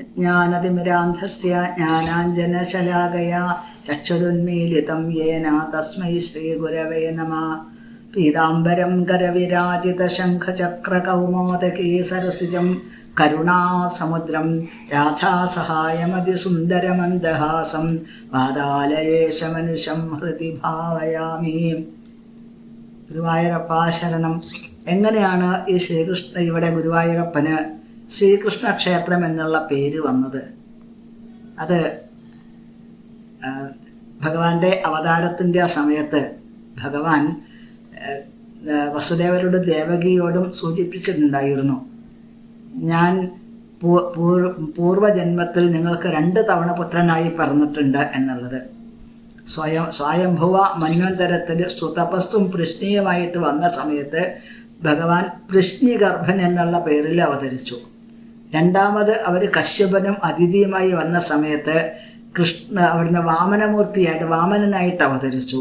ജ്ഞാനതിമിരാന്ധസ്യ ജ്ഞാനാഞ്ജനശലാകയാ ചക്ഷുരുന്മീലിതം യേന തസ്മൈ ശ്രീഗുരവേ നമ. പീതാംബരം കരവിരാജിതശംഖചക്രകൗമോദകീ സരസിജം കരുണാസമുദ്രം രാധാസഹായമതിസുന്ദരമന്ദഹാസം പാതാലയേശമനുഷം ഹൃതി ഭാവയാമി. ഗുരുവായൂരപ്പാശരണം എങ്ങനെയാണ് ഈ ശ്രീകൃഷ്ണ ഇവിടെ ഗുരുവായൂരപ്പന് ശ്രീകൃഷ്ണ ക്ഷേത്രം എന്നുള്ള പേര് വന്നത്. അത് ഭഗവാന്റെ അവതാരത്തിന്റെ ആ സമയത്ത് ഭഗവാൻ വസുദേവരുടെ ദേവകിയോടും സൂചിപ്പിച്ചിട്ടുണ്ടായിരുന്നു ഞാൻ പൂർവജന്മത്തിൽ നിങ്ങൾക്ക് രണ്ട് തവണ പുത്രനായി പറഞ്ഞിട്ടുണ്ട് എന്നുള്ളത്. സ്വയം സ്വയംഭുവ മന്വന്തരത്തിൽ സുതപസ്സും പൃഷ്ണിയുമായിട്ട് വന്ന സമയത്ത് ഭഗവാൻ പൃഷ്ണിഗർഭൻ എന്നുള്ള പേരിൽ അവതരിച്ചു. രണ്ടാമത് അവർ കശ്യപനും അതിഥിയുമായി വന്ന സമയത്ത് കൃഷ്ണ അവിടുന്ന് വാമനമൂർത്തിയായിട്ട് വാമനനായിട്ട് അവതരിച്ചു.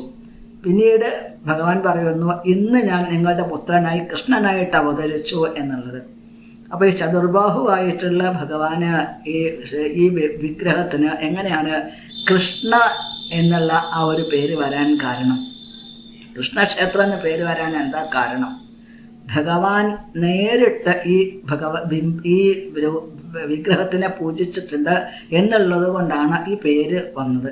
പിന്നീട് ഭഗവാൻ പറയുന്നു ഇന്ന് ഞാൻ നിങ്ങളുടെ പുത്രനായി കൃഷ്ണനായിട്ട് അവതരിച്ചു എന്നുള്ളത്. അപ്പോൾ ഈ ചതുർബാഹുവായിട്ടുള്ള ഭഗവാന് ഈ ഈ വിഗ്രഹത്തിന് എങ്ങനെയാണ് കൃഷ്ണ എന്നുള്ള ആ ഒരു പേര് വരാൻ കാരണം? കൃഷ്ണക്ഷേത്രം എന്ന പേര് വരാൻ എന്താ കാരണം? ഭഗവാൻ നേരിട്ട് ഈ ഭഗവ ഈ വിഗ്രഹത്തിനെ പൂജിച്ചിട്ടുണ്ട് എന്നുള്ളത് കൊണ്ടാണ് ഈ പേര് വന്നത്.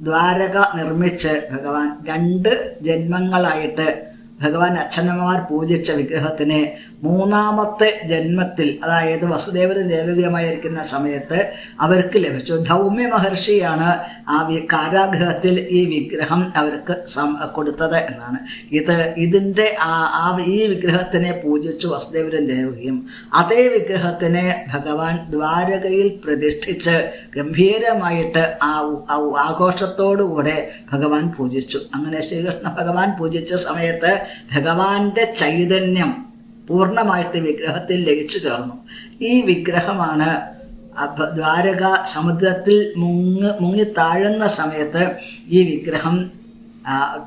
ദ്വാരക നിർമ്മിച്ച് ഭഗവാൻ രണ്ട് ജന്മങ്ങളായിട്ട് ഭഗവാൻ അച്ഛനമ്മമാർ പൂജിച്ച വിഗ്രഹത്തിനെ മൂന്നാമത്തെ ജന്മത്തിൽ അതായത് വസുദേവരും ദേവികയുമായിരിക്കുന്ന സമയത്ത് അവർക്ക് ലഭിച്ചു. ധൗമ്യ മഹർഷിയാണ് ആ കാരാഗ്രഹത്തിൽ ഈ വിഗ്രഹം അവർക്ക് കൊടുത്തത് എന്നാണ്. ഇത് ഇതിന്റെ ആ ഈ വിഗ്രഹത്തിനെ പൂജിച്ചു വസുദേവരും ദേവകിയും അതേ വിഗ്രഹത്തിനെ ഭഗവാൻ ദ്വാരകയിൽ പ്രതിഷ്ഠിച്ച് ഗംഭീരമായിട്ട് ആ ആഘോഷത്തോടുകൂടെ ഭഗവാൻ പൂജിച്ചു. അങ്ങനെ ശ്രീകൃഷ്ണ ഭഗവാൻ പൂജിച്ച സമയത്ത് ഭഗവാന്റെ ചൈതന്യം പൂർണമായിട്ട് വിഗ്രഹത്തിൽ ലയിച്ചു ചേർന്നു. ഈ വിഗ്രഹമാണ് ദ്വാരക സമുദ്രത്തിൽ മുങ്ങ് മുങ്ങി താഴുന്ന സമയത്ത് ഈ വിഗ്രഹം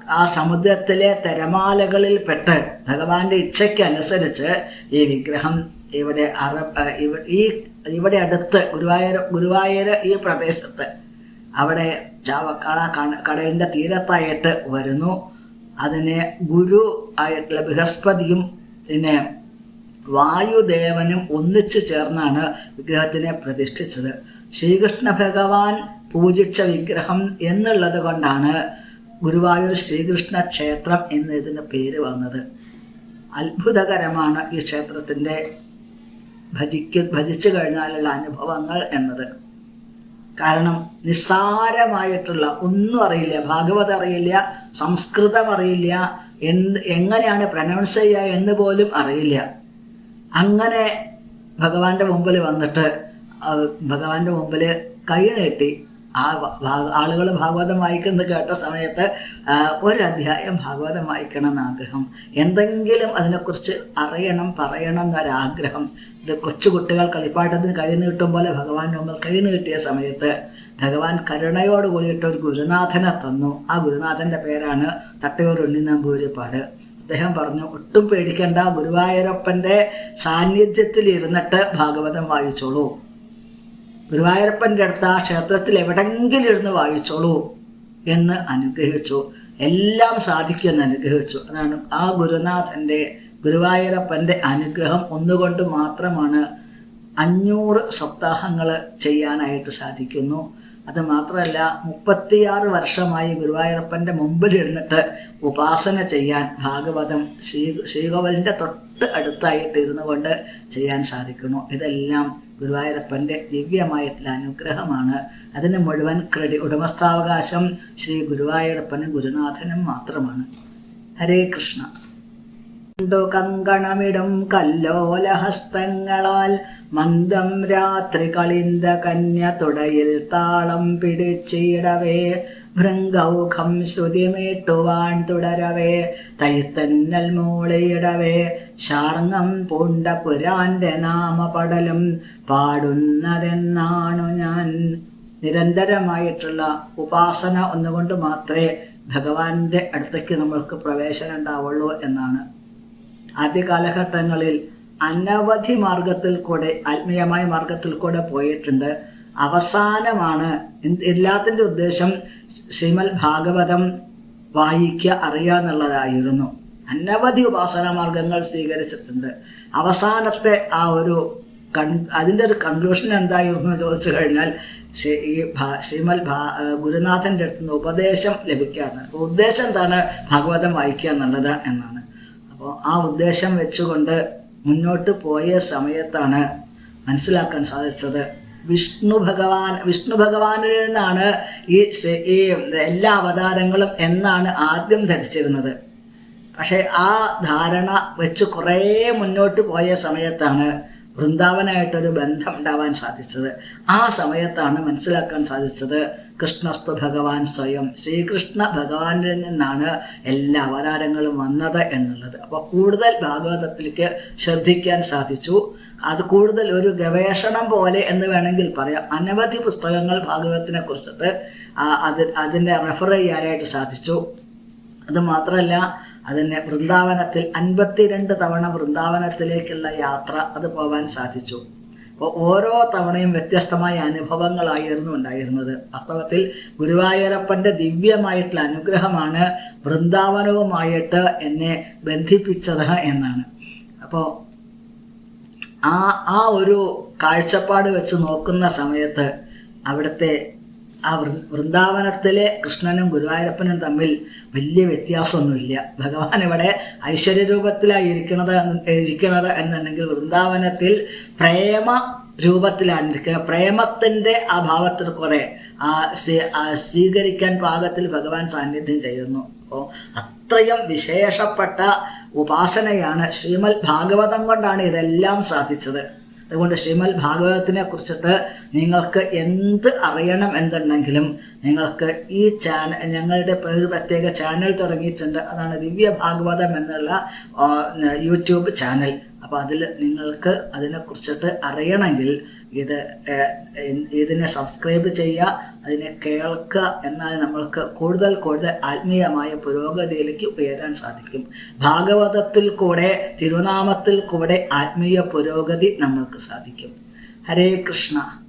ആ, സമുദ്രത്തിലെ തിരമാലകളിൽ പെട്ട് ഭഗവാന്റെ ഇച്ഛയ്ക്ക് അനുസരിച്ച് ഈ വിഗ്രഹം ഇവിടെ അറബ് ഈ ഇവിടെ അടുത്ത് ഗുരുവായൂർ ഗുരുവായൂർ ഈ പ്രദേശത്ത് അവിടെ ചാവക്കാള കട- കടലിന്റെ തീരത്തായിട്ട് വരുന്നു. അതിനെ ഗുരു ആയിട്ടുള്ള ബൃഹസ്പതിയും പിന്നെ വായുദേവനും ഒന്നിച്ചു ചേർന്നാണ് വിഗ്രഹത്തിനെ പ്രതിഷ്ഠിച്ചത്. ശ്രീകൃഷ്ണ ഭഗവാൻ പൂജിച്ച വിഗ്രഹം എന്നുള്ളത് കൊണ്ടാണ് ഗുരുവായൂർ ശ്രീകൃഷ്ണ ക്ഷേത്രം എന്ന് ഇതിന് പേര് വന്നത്. അത്ഭുതകരമാണ് ഈ ക്ഷേത്രത്തിന്റെ ഭജിക്ക് ഭജിച്ചു കഴിഞ്ഞാലുള്ള അനുഭവങ്ങൾ എന്നത്. കാരണം നിസ്സാരമായിട്ടുള്ള ഒന്നും അറിയില്ല ഭാഗവത അറിയില്ല സംസ്കൃതം അറിയില്ല എന്ത് എങ്ങനെയാണ് പ്രനൗൺസ് ചെയ്യുക എന്ന് പോലും അറിയില്ല. അങ്ങനെ ഭഗവാന്റെ മുമ്പിൽ വന്നിട്ട് ഭഗവാന്റെ മുമ്പിൽ കൈ നീട്ടി ആ ആളുകൾ ഭാഗവതം വായിക്കുന്നത് കേട്ട സമയത്ത് ഒരു അധ്യായം ഭാഗവതം വായിക്കണം ആഗ്രഹം എന്തെങ്കിലും അതിനെക്കുറിച്ച് അറിയണം പറയണം എന്നൊരാഗ്രഹം ഇത് കൊച്ചുകുട്ടികൾ കളിപ്പാട്ടത്തിന് കൈ നീട്ടും പോലെ ഭഗവാന്റെ മുമ്പിൽ കൈ നീട്ടിയ സമയത്ത് ഭഗവാൻ കരുണയോട് കൂടിയിട്ട് ഒരു ഗുരുനാഥനെ തന്നു. ആ ഗുരുനാഥന്റെ പേരാണ് തട്ടയൂർ ഉണ്ണി നമ്പൂരിപ്പാട് അദ്ദേഹം പറഞ്ഞു ഒട്ടും പേടിക്കേണ്ട ഗുരുവായൂരപ്പന്റെ സാന്നിധ്യത്തിൽ ഇരുന്നിട്ട് ഭാഗവതം വായിച്ചോളൂ. ഗുരുവായൂരപ്പന്റെ അടുത്ത് ആ ക്ഷേത്രത്തിൽ എവിടെങ്കിലും ഇരുന്ന് വായിച്ചോളൂ എന്ന് അനുഗ്രഹിച്ചു. എല്ലാം സാധിക്കുമെന്ന് അനുഗ്രഹിച്ചു. അതാണ് ആ ഗുരുനാഥന്റെ ഗുരുവായൂരപ്പന്റെ അനുഗ്രഹം ഒന്നുകൊണ്ട് മാത്രമാണ് അഞ്ഞൂറ് സപ്താഹങ്ങൾ ചെയ്യാനായിട്ട് സാധിക്കുന്നു. അത് മാത്രമല്ല മുപ്പത്തിയാറ് വർഷമായി ഗുരുവായൂരപ്പന്റെ മുമ്പിൽ ഇരുന്നിട്ട് ഉപാസന ചെയ്യാൻ ഭാഗവതം ശ്രീ ശ്രീകോവലിന്റെ തൊട്ട് അടുത്തായിട്ട് ഇരുന്നു കൊണ്ട് ചെയ്യാൻ സാധിക്കുന്നു. ഇതെല്ലാം ഗുരുവായൂരപ്പന്റെ ദിവ്യമായിട്ടുള്ള അനുഗ്രഹമാണ്. അതിന് മുഴുവൻ ക്രെഡി ഉടമസ്ഥാവകാശം ശ്രീ ഗുരുവായൂരപ്പനും ഗുരുനാഥനും മാത്രമാണ്. ഹരേ കൃഷ്ണ. കണ്ടു കങ്കണമിടും കല്ലോലഹസ്തങ്ങളാൽ. മന്ദം രാത്രി കളിന്ത കന്യ തുടയിൽ താളം പിടിച്ചിടവേ. ഭൃംഗൗഖം ശ്രുതിമീട്ടുവാൻ തുടരവേ. തൈത്തന്നൽ മൂളിയിടവേ. ശാർങ്ങം പൂണ്ട പുരാന്റെ നാമപടലും പാടുന്നതെന്നാണു ഞാൻ. നിരന്തരമായിട്ടുള്ള ഉപാസന ഒന്നുകൊണ്ട് മാത്രമേ ഭഗവാന്റെ അടുത്തേക്ക് നമ്മൾക്ക് പ്രവേശനം ഉണ്ടാവുള്ളൂ എന്നാണ് ആദ്യ കാലഘട്ടങ്ങളിൽ അനവധി മാർഗത്തിൽ കൂടെ ആത്മീയമായ മാർഗത്തിൽ കൂടെ പോയിട്ടുണ്ട്. അവസാനമാണ് എല്ലാത്തിന്റെ ഉദ്ദേശം ശ്രീമൽ ഭാഗവതം വായിക്കുക അറിയുക എന്നുള്ളതായിരുന്നു. അനവധി ഉപാസന മാർഗങ്ങൾ സ്വീകരിച്ചിട്ടുണ്ട്. അവസാനത്തെ ആ ഒരു കൺ അതിന്റെ ഒരു കൺക്ലൂഷൻ എന്തായിരുന്നു ചോദിച്ചു കഴിഞ്ഞാൽ ഈ ഭാ ശ്രീമൽ ഭാ ഗുരുനാഥന്റെ അടുത്ത് നിന്ന് ഉപദേശം ലഭിക്കുക എന്നാണ്. ഉദ്ദേശം എന്താണ്? ഭാഗവതം വായിക്കുക എന്നുള്ളത് എന്നാണ്. അപ്പോൾ ആ ഉദ്ദേശം വെച്ചുകൊണ്ട് മുന്നോട്ട് പോയ സമയത്താണ് മനസ്സിലാക്കാൻ സാധിച്ചത്. വിഷ്ണു ഭഗവാൻ വിഷ്ണു ഭഗവാനിൽ നിന്നാണ് ഈ എല്ലാ അവതാരങ്ങളും എന്നാണ് ആദ്യം ധരിച്ചിരുന്നത്. പക്ഷേ ആ ധാരണ വെച്ച് കുറേ മുന്നോട്ട് പോയ സമയത്താണ് വൃന്ദാവനായിട്ടൊരു ബന്ധം ഉണ്ടാവാൻ സാധിച്ചത്. ആ സമയത്താണ് മനസ്സിലാക്കാൻ സാധിച്ചത് കൃഷ്ണസ്തു ഭഗവാൻ സ്വയം ശ്രീകൃഷ്ണ ഭഗവാനിൽ നിന്നാണ് എല്ലാ അവതാരങ്ങളും വന്നത് എന്നുള്ളത്. അപ്പോൾ കൂടുതൽ ഭാഗവതത്തിലേക്ക് ശ്രദ്ധിക്കാൻ സാധിച്ചു. അത് കൂടുതൽ ഒരു ഗവേഷണം പോലെ എന്ന് വേണമെങ്കിൽ പറയാം. അനവധി പുസ്തകങ്ങൾ ഭാഗവതത്തിനെ കുറിച്ചിട്ട് അത് അതിനെ റെഫർ ചെയ്യാനായിട്ട് സാധിച്ചു. അത് മാത്രമല്ല അതിനെ വൃന്ദാവനത്തിൽ അൻപത്തിരണ്ട് തവണ വൃന്ദാവനത്തിലേക്കുള്ള യാത്ര അത് പോകാൻ സാധിച്ചു. ഓരോ തവണയും വ്യത്യസ്തമായ അനുഭവങ്ങളായിരുന്നു ഉണ്ടായിരുന്നത്. വാസ്തവത്തിൽ ഗുരുവായൂരപ്പന്റെ ദിവ്യമായിട്ടുള്ള അനുഗ്രഹമാണ് വൃന്ദാവനവുമായിട്ട് എന്നെ ബന്ധിപ്പിച്ചത് എന്നാണ്. അപ്പോൾ ആ ആ ഒരു കാഴ്ചപ്പാട് വെച്ച് നോക്കുന്ന സമയത്ത് അവിടുത്തെ ആ വൃന്ദാവനത്തിലെ കൃഷ്ണനും ഗുരുവായൂരപ്പനും തമ്മിൽ വലിയ വ്യത്യാസമൊന്നുമില്ല. ഭഗവാൻ ഇവിടെ ഐശ്വര്യരൂപത്തിലാണ് ഇരിക്കണത് ഇരിക്കണത് എന്നുണ്ടെങ്കിൽ വൃന്ദാവനത്തിൽ പ്രേമ രൂപത്തിലാണ് ഇരിക്കുക. പ്രേമത്തിന്റെ ആ ഭാവത്തിൽ കുറെ ആ സ്വീകരിക്കാൻ പാകത്തിൽ ഭഗവാൻ സാന്നിധ്യം ചെയ്യുന്നു. അപ്പോൾ അത്രയും വിശേഷപ്പെട്ട ഉപാസനയാണ് ശ്രീമൽ ഭാഗവതം കൊണ്ടാണ് ഇതെല്ലാം സാധിച്ചത്. അതുകൊണ്ട് ശ്രീമൽ ഭാഗവതത്തിനെ കുറിച്ചിട്ട് നിങ്ങൾക്ക് എന്ത് അറിയണം എന്നുണ്ടെങ്കിലും നിങ്ങൾക്ക് ഈ ചാനൽ ഞങ്ങളുടെ ഒരു പ്രത്യേക ചാനൽ തുടങ്ങിയിട്ടുണ്ട്. അതാണ് ദിവ്യ ഭാഗവതം എന്നുള്ള യൂട്യൂബ് ചാനൽ. അപ്പോൾ അതിൽ നിങ്ങൾക്ക് അതിനെക്കുറിച്ചിട്ട് അറിയണമെങ്കിൽ ഇത് ഇതിനെ സബ്സ്ക്രൈബ് ചെയ്യുക അതിനെ കേൾക്കുക എന്നാൽ നമ്മൾക്ക് കൂടുതൽ കൂടുതൽ ആത്മീയമായ പുരോഗതിയിലേക്ക് ഉയരാൻ സാധിക്കും. ഭാഗവതത്തിൽ കൂടെ തിരുനാമത്തിൽ കൂടെ ആത്മീയ പുരോഗതി നമ്മൾക്ക് സാധിക്കും. ഹരേ കൃഷ്ണ.